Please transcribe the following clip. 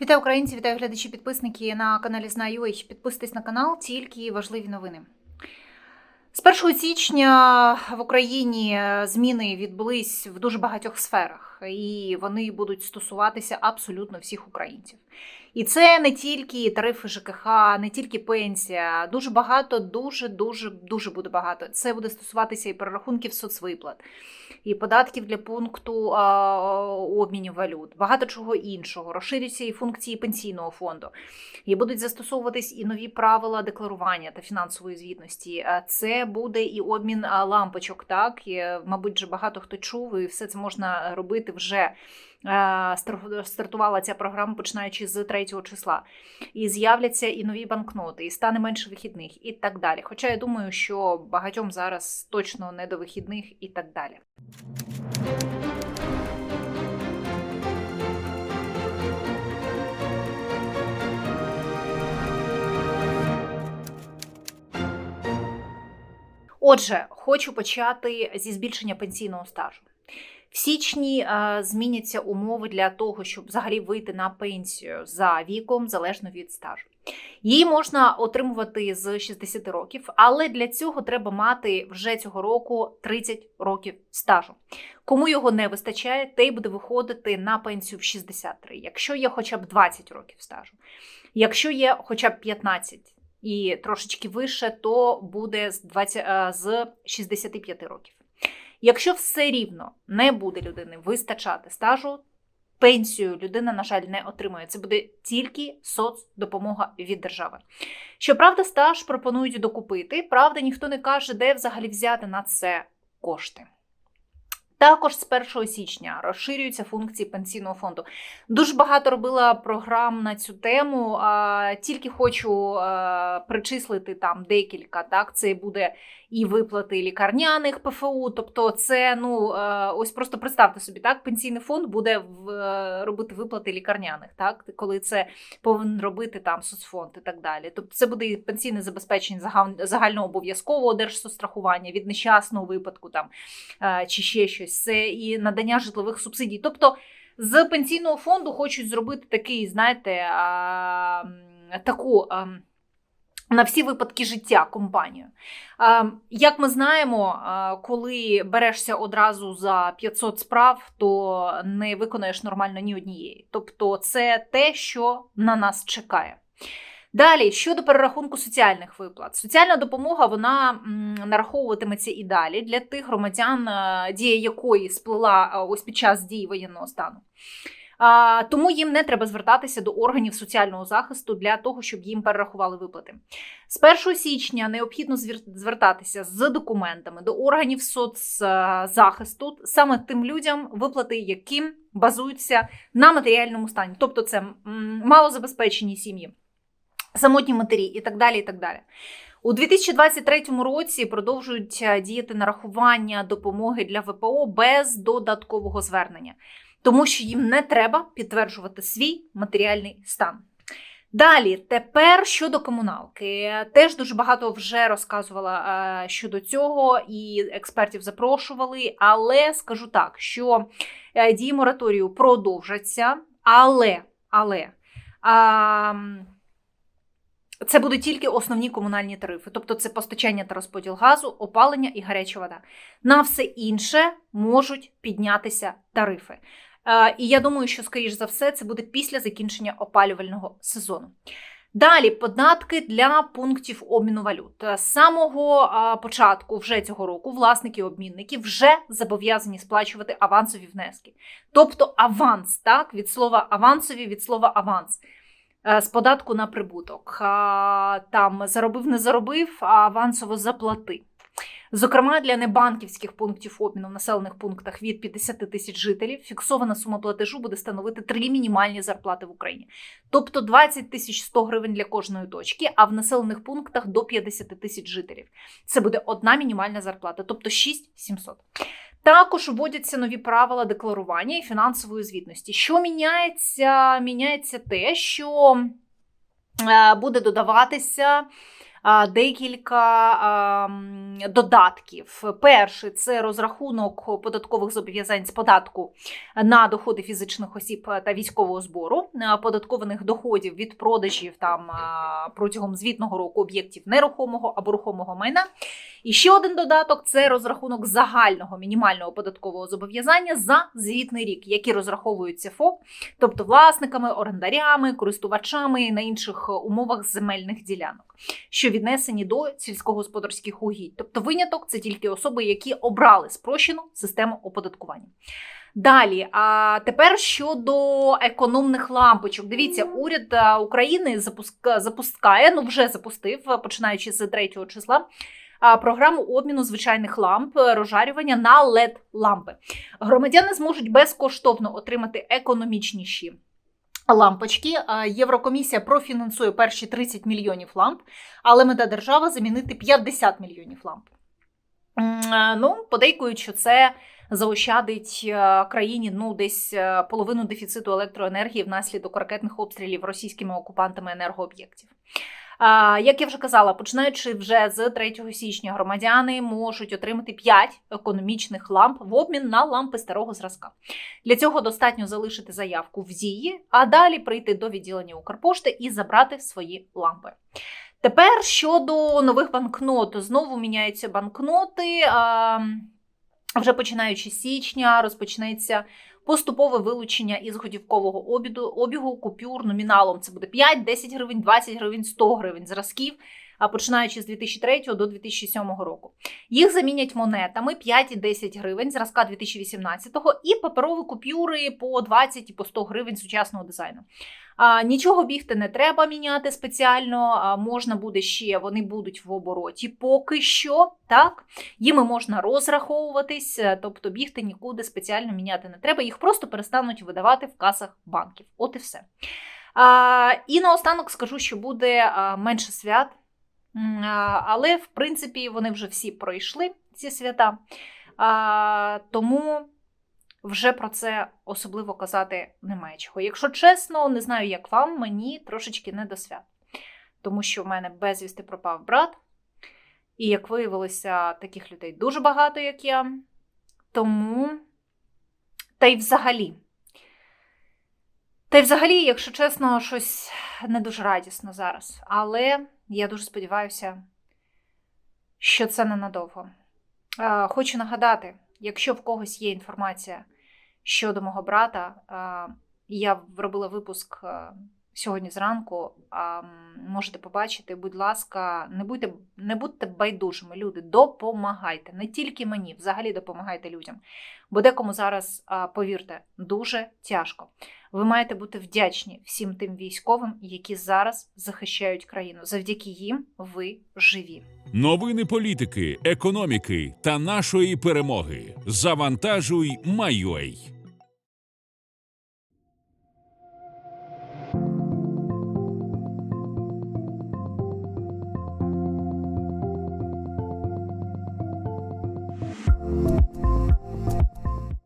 Вітаю українці, вітаю глядачі, підписники на каналі Знаю.ua. Підписуйтесь на канал, тільки важливі новини. З 1 січня в Україні зміни відбулись в дуже багатьох сферах, і вони будуть стосуватися абсолютно всіх українців. І це не тільки тарифи ЖКХ, не тільки пенсія. Дуже багато, дуже, дуже, дуже буде багато. Це буде стосуватися і перерахунків соцвиплат, і податків для пункту обмінів валют, багато чого іншого. Розширюються і функції пенсійного фонду. І будуть застосовуватись і нові правила декларування та фінансової звітності. Це буде і обмін лампочок. Так і, мабуть, вже багато хто чув, і все це можна робити вже. Е, Стартувала ця програма починаючи з 3 числа. І з'являться і нові банкноти, і стане менше вихідних, і так далі. Хоча я думаю, що багатьом зараз точно не до вихідних і так далі. Отже, хочу почати зі збільшення пенсійного стажу. В січні е, зміняться умови для того, щоб взагалі вийти на пенсію за віком залежно від стажу. Її можна отримувати з 60 років, але для цього треба мати вже цього року 30 років стажу. Кому його не вистачає, той буде виходити на пенсію в 63, якщо є хоча б 20 років стажу. Якщо є хоча б 15 і трошечки вище, то буде з 20, е, з 65 років. Якщо все рівно не буде людини вистачати стажу, пенсію людина, на жаль, не отримує. Це буде тільки соцдопомога від держави. Щоправда, стаж пропонують докупити. Правда, ніхто не каже, де взагалі взяти на це кошти. Також з 1 січня розширюються функції пенсійного фонду. Дуже багато робила програм на цю тему. Тільки хочу причислити там декілька. Так, це буде і виплати лікарняних ПФУ. Тобто, це ну ось просто представте собі, так пенсійний фонд буде е, робити виплати лікарняних, так коли це повинен робити там соцфонд і так далі. Тобто, це буде і пенсійне забезпечення загал- загальнообов'язкового держсоцстрахування від нещасного випадку там е, чи ще щось. Це і надання житлових субсидій. Тобто з пенсійного фонду хочуть зробити такий, знаєте, а, таку. а, на всі випадки життя компанію. Як ми знаємо, коли берешся одразу за 500 справ, то не виконаєш нормально ні однієї. Тобто, це те, що на нас чекає. Далі щодо перерахунку соціальних виплат, соціальна допомога вона нараховуватиметься і далі для тих громадян, дія якої сплила ось під час дії воєнного стану. Тому їм не треба звертатися до органів соціального захисту для того, щоб їм перерахували виплати. З 1 січня необхідно звертатися з документами до органів соцзахисту саме тим людям, виплати яким базуються на матеріальному стані, тобто це малозабезпечені сім'ї самотні матері і так далі. і так далі. У 2023 році продовжують е, діяти нарахування допомоги для ВПО без додаткового звернення, тому що їм не треба підтверджувати свій матеріальний стан. Далі, тепер щодо комуналки, теж дуже багато вже розказувала е, щодо цього, і експертів запрошували. Але скажу так, що е, дії мораторію продовжаться, але, але. А, це будуть тільки основні комунальні тарифи, тобто це постачання та розподіл газу, опалення і гаряча вода. На все інше можуть піднятися тарифи. Е, І я думаю, що, скоріш за все, це буде після закінчення опалювального сезону. Далі податки для пунктів обміну валют. З самого початку вже цього року власники обмінники вже зобов'язані сплачувати авансові внески. Тобто аванс, так, від слова авансові, від слова аванс е, з податку на прибуток. Там заробив, не заробив, а авансово заплати. Зокрема, для небанківських пунктів обміну в населених пунктах від 50 тисяч жителів фіксована сума платежу буде становити три мінімальні зарплати в Україні. Тобто 20 тисяч 100 гривень для кожної точки, а в населених пунктах до 50 тисяч жителів. Це буде одна мінімальна зарплата, тобто 6700. Також вводяться нові правила декларування і фінансової звітності. Що міняється? Міняється те, що е, буде додаватися декілька додатків. Перший це розрахунок податкових зобов'язань з податку на доходи фізичних осіб та військового збору, а, податкованих доходів від продажів там протягом звітного року об'єктів нерухомого або рухомого майна. І ще один додаток це розрахунок загального мінімального податкового зобов'язання за звітний рік, які розраховуються ФОП, тобто власниками, орендарями, користувачами на інших умовах земельних ділянок, що віднесені до сільськогосподарських угідь. Тобто виняток це тільки особи, які обрали спрощену систему оподаткування. Далі, а тепер щодо економних лампочок. Дивіться, уряд України запуска, запускає, ну вже запустив, починаючи з 3 числа. Програму обміну звичайних ламп е, розжарювання на led лампи. Громадяни зможуть безкоштовно отримати економічніші лампочки. Єврокомісія профінансує перші 30 мільйонів ламп, але мета держави замінити 50 мільйонів ламп. Е, Ну, подейкують, що це заощадить е, країні ну десь половину дефіциту електроенергії внаслідок ракетних обстрілів російськими окупантами енергооб'єктів. Як я вже казала, починаючи вже з 3 січня, громадяни можуть отримати 5 економічних ламп в обмін на лампи старого зразка. Для цього достатньо залишити заявку в дії, а далі прийти до відділення Укрпошти і забрати свої лампи. Тепер щодо нових банкнот, знову міняються банкноти. Вже починаючи з січня, розпочнеться поступове вилучення із готівкового обіду, обігу купюр номіналом. Це буде 5, 10 гривень, 20 гривень, 100 гривень зразків, починаючи з 2003 до 2007 року. Їх замінять монетами 5 і 10 гривень зразка 2018-го і паперові купюри по 20 і по 100 гривень сучасного дизайну. А, нічого бігти не треба міняти спеціально. А, можна буде ще, вони будуть в обороті поки що. Так, їми можна розраховуватись, е, тобто бігти нікуди спеціально міняти не треба. Їх просто перестануть видавати в касах банків. От і все. А, і наостанок скажу, що буде менше свят, а, але в принципі вони вже всі пройшли, ці свята. Тому вже про це особливо казати немає чого. Якщо чесно, не знаю, як вам, мені трошечки не до свят. Тому що в мене безвісти пропав брат. І як виявилося, таких людей дуже багато, як я. Тому. Та й взагалі. Та й взагалі, якщо чесно, щось не дуже радісно зараз. Але я дуже сподіваюся, що це ненадовго. Хочу нагадати, якщо в когось є інформація щодо мого брата, я робила випуск сьогодні зранку. а, Можете побачити, будь ласка, не будьте, не будьте байдужими, люди, допомагайте. Не тільки мені, взагалі допомагайте людям. Бо декому зараз, а, повірте, дуже тяжко. Ви маєте бути вдячні всім тим військовим, які зараз захищають країну. Завдяки їм ви живі. Новини політики, економіки та нашої перемоги. Завантажуй, Майой.